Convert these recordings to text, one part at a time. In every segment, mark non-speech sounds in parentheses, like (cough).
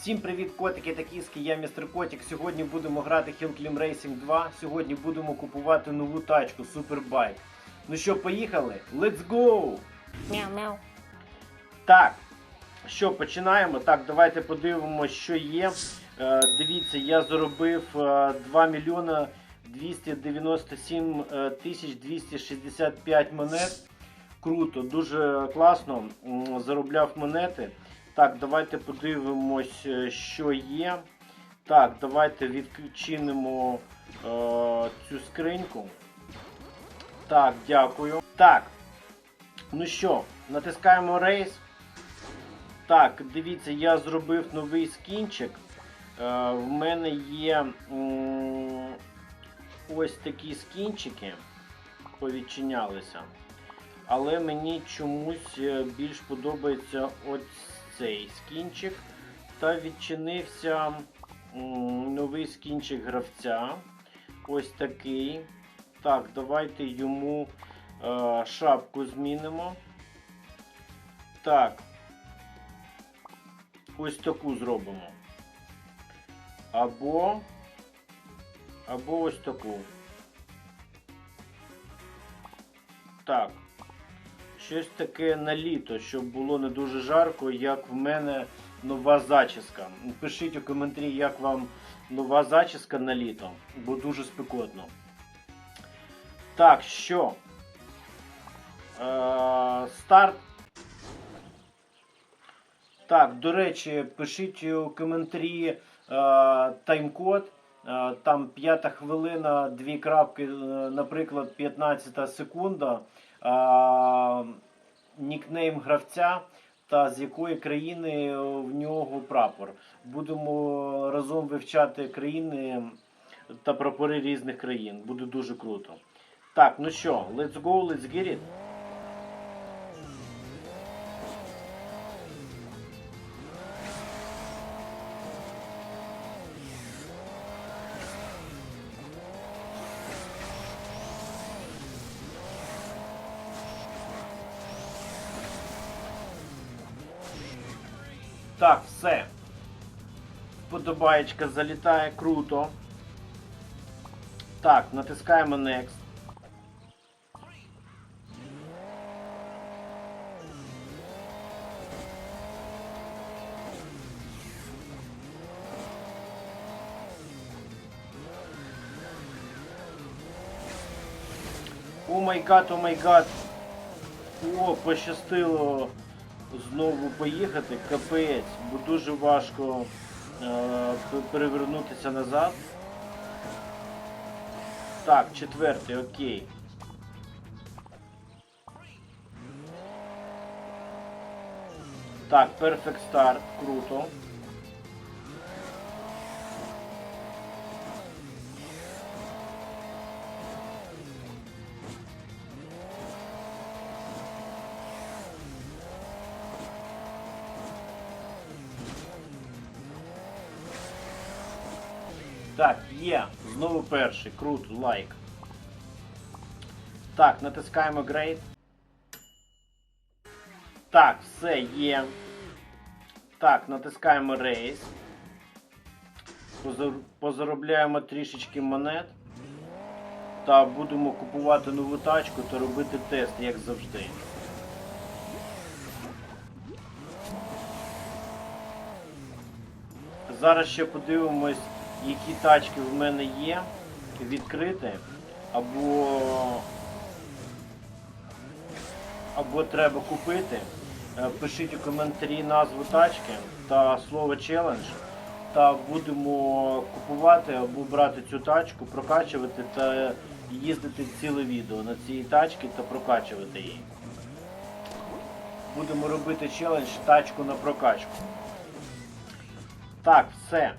Всім привіт, котики та кіски, я містер Котик. Сьогодні будемо грати Hill Climb Racing 2. Сьогодні будемо купувати нову тачку Супербайк. Ну що, поїхали? Let's go! Мяу-мяу. Так, що, починаємо? Так, давайте подивимося, що є. Е, дивіться, я заробив е, 2 мільйона 297 е, тисяч 265 монет. Круто, дуже класно заробляв монети. Так, давайте подивимось, е, що є. Так, давайте відчинимо е, цю скриньку. Так, дякую. Так. Ну що, натискаємо рейс. Так, дивіться, я зробив новий скінчик. Е, в мене є м, ось такі скінчики повідчинялися. Але мені чомусь е, більш подобається ось цей скінчик. Та відчинився новий скінчик гравця. Ось такий. Так, давайте йому е, шапку змінимо. Так. Ось таку зробимо. Або. Або ось таку. Так. Щось таке на літо, щоб було не дуже жарко, як в мене нова зачіска. Пишіть у коментарі, як вам нова зачіска на літо, бо дуже спекотно. Так, що? Е, старт. Так, до речі, пишіть у коментарі е, тайм-код. Е, там п'ята хвилина, дві крапки, е, наприклад, 15 секунда. Нікнейм гравця та з якої країни в нього прапор. Будемо разом вивчати країни та прапори різних країн. Буде дуже круто. Так, ну що, let's go, let's get it. Так, все. Подобаєчка залітає круто. Так, натискаємо Next. О май гад, о май гад. О, пощастило знову поїхати. Капець, бо дуже важко е, перевернутися назад. Так, четвертий, окей. Так, перфект старт, круто. Так, є. Знову перший. Круто, лайк. Так, натискаємо Great. Так, все є. Так, натискаємо Race. Позаробляємо трішечки монет. Та будемо купувати нову тачку та робити тест, як завжди. Зараз ще подивимось, які тачки в мене є відкрити, або, або треба купити. Е, Пишіть у коментарі назву тачки та слово челендж. Та будемо купувати або брати цю тачку, прокачувати та їздити ціле відео на цій тачці та прокачувати її. Будемо робити челендж тачку на прокачку. Так, все.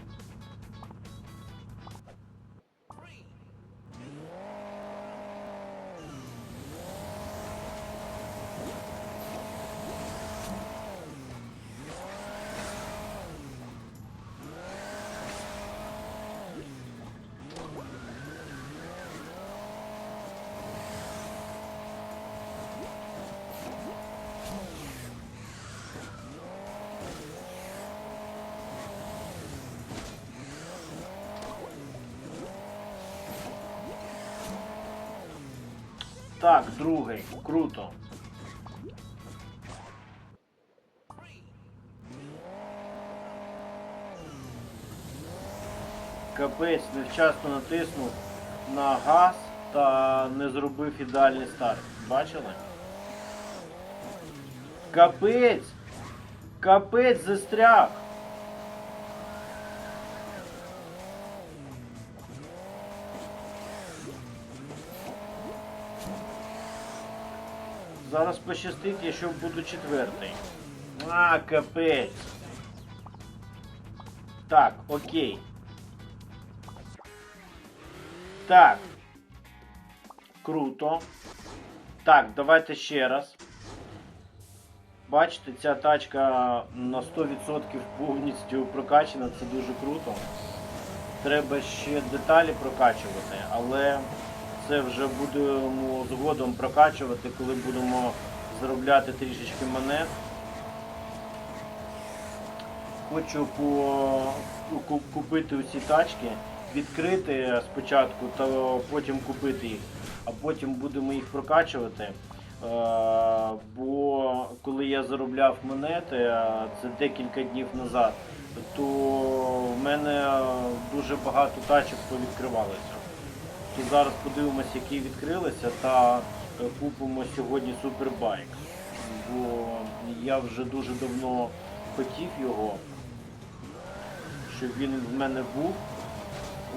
Так, другий. Круто. Капець невчасно натиснув на газ та не зробив ідеальний старт. Бачили? Капець! Капець застряг! Зараз пощастить, якщо буду четвертий. А, капець. Так, окей. Так. Круто. Так, давайте ще раз. Бачите, ця тачка на 100% повністю прокачана, це дуже круто. Треба ще деталі прокачувати, але це вже будемо згодом прокачувати, коли будемо заробляти трішечки монет. Хочу по... купити усі тачки, відкрити спочатку, та потім купити їх, а потім будемо їх прокачувати. Е, Бо коли я заробляв монети, це декілька днів назад, то в мене дуже багато тачок повідкривалося. То зараз подивимося, які відкрилися, та е, купимо сьогодні супербайк. Бо я вже дуже давно хотів його, щоб він в мене був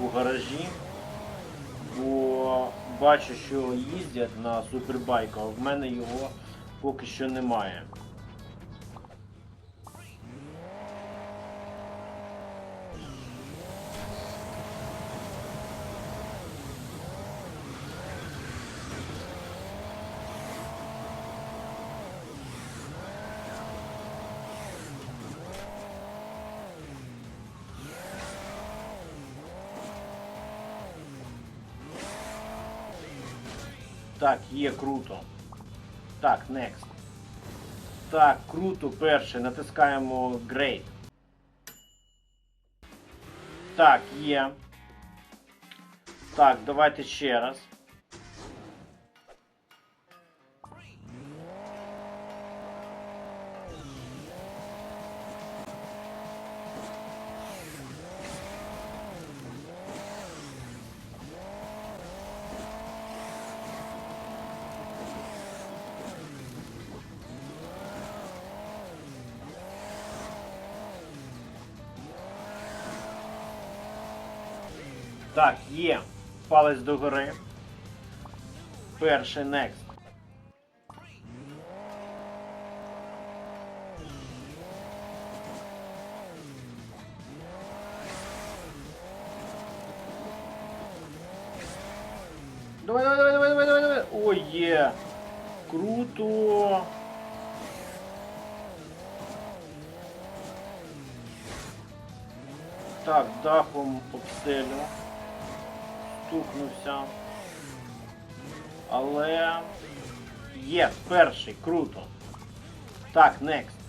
у гаражі. Бо бачу, що їздять на супербайку, а в мене його поки що немає. Так, є круто. Так, next. Так, круто, перше. Натискаємо Great. Так, є. Так, давайте ще раз. Так, є. Палець догори. Перший next. Давай, давай, давай, давай, давай, давай, давай. Ой, є. Круто. Так, дахом об стелю. Стукнувся. Але є, перший, круто. Так, next.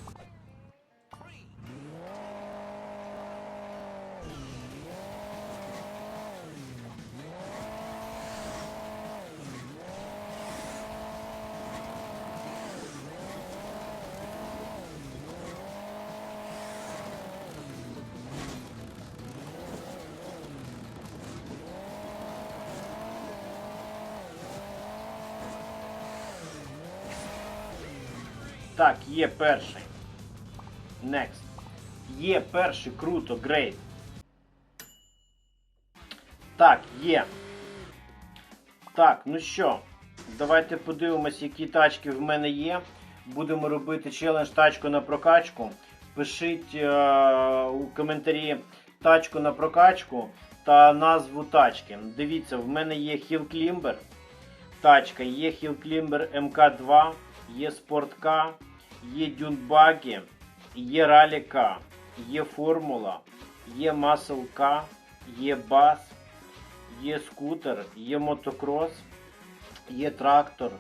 Так, є перший. Next. Є перший, круто, great. Так, є. Так, ну що, давайте подивимось, які тачки в мене є. Будемо робити челендж тачку на прокачку. Пишіть е- у коментарі тачку на прокачку та назву тачки. Дивіться, в мене є Hill Climber тачка, є Hill Climber МК2, є Спортка, є Дюнбагі, є Ралі К, є Формула, є К, є Бас, є скутер, є мотокрос, є трактор,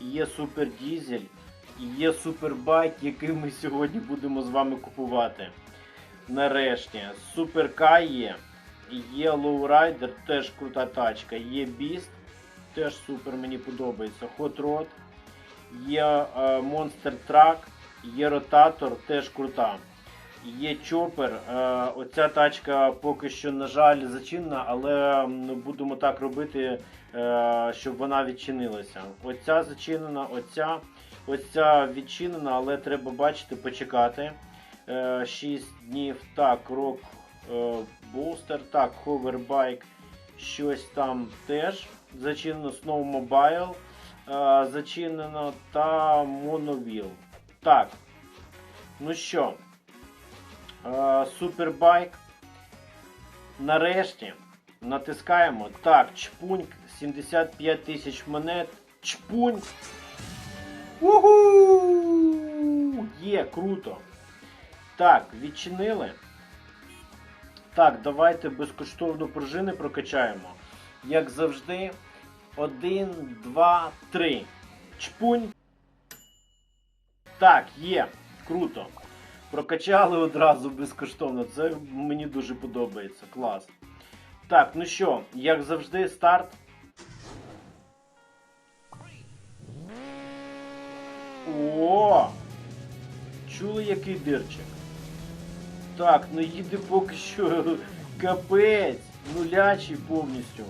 є супердізель, є супербайк, який ми сьогодні будемо з вами купувати. Нарешті, Супер К є, є Лоурайдер, теж крута тачка, є Біст, теж супер, мені подобається. Hot Rod, є е, Monster Truck, є ротатор, теж крута. Є чопер. Е, оця тачка поки що, на жаль, зачинена, але будемо так робити, е, щоб вона відчинилася. Оця зачинена, оця, оця відчинена, але треба бачити, почекати. 6 днів. Так, рок е, бустер, так, ховербайк, щось там теж. Зачинено Snow Mobile, е, зачинено та Monovil. Так. Ну що, е, супербайк. Нарешті натискаємо. Так, чпуньк, 75 тисяч монет. Чпуньк. Угу! Є, круто. Так, відчинили. Так, давайте безкоштовно пружини прокачаємо. Як завжди. Один, два, три. Чпунь. Так, є. Круто. Прокачали одразу безкоштовно. Це мені дуже подобається. Клас. Так, ну що, як завжди, старт. О! Чули який дирчик? Так, ну їде поки що (laughs) капець, нулячий повністю.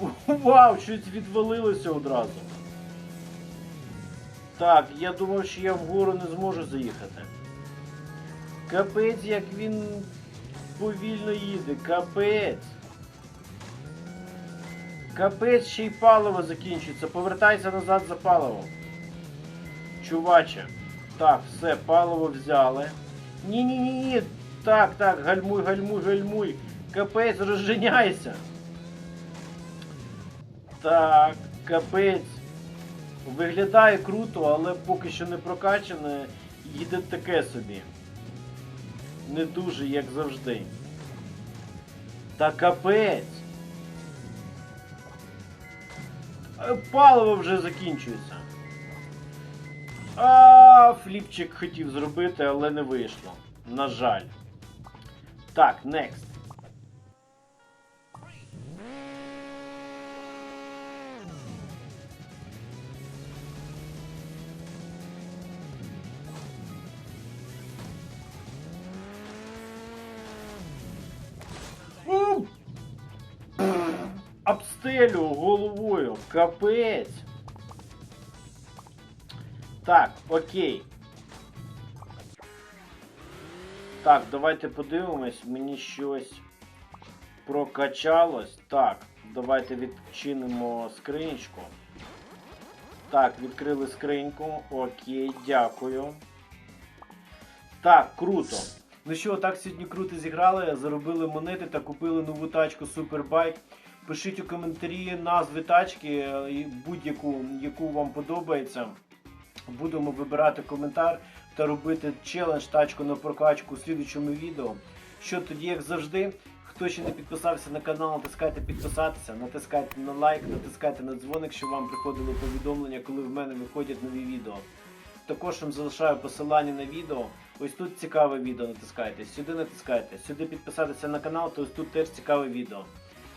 (laughs) Вау, щось відвалилося одразу. Так, я думав, що я вгору не зможу заїхати. Капець, як він повільно їде, капець. Капець, ще й паливо закінчується. Повертайся назад за паливом. Чуваче. Так, все, паливо взяли. Ні-ні-ні. Так, так, гальмуй, гальмуй, гальмуй. Капець, розженяйся. Так, капець. Виглядає круто, але поки що не прокачане. Їде таке собі. Не дуже, як завжди. Та капець. Е, Паливо вже закінчується. А, фліпчик хотів зробити, але не вийшло. На жаль. Так, next. Обстелю головою. Капець. Так, окей. Так, давайте подивимось. Мені щось прокачалось. Так, давайте відчинимо скринічку. Так, відкрили скриньку. Окей, дякую. Так, круто. Ну що, так сьогодні круто зіграли, заробили монети та купили нову тачку Супербайк. Пишіть у коментарі назви тачки, е, будь-яку, яку вам подобається. Будемо вибирати коментар та робити челендж тачку на прокачку у слідчому відео. Що тоді, як завжди, хто ще не підписався на канал, натискайте підписатися, натискайте на лайк, натискайте на дзвоник, щоб вам приходили повідомлення, коли в мене виходять нові відео. Також вам залишаю посилання на відео. Ось тут цікаве відео натискайте, сюди натискайте, сюди підписатися на канал, то ось тут теж цікаве відео.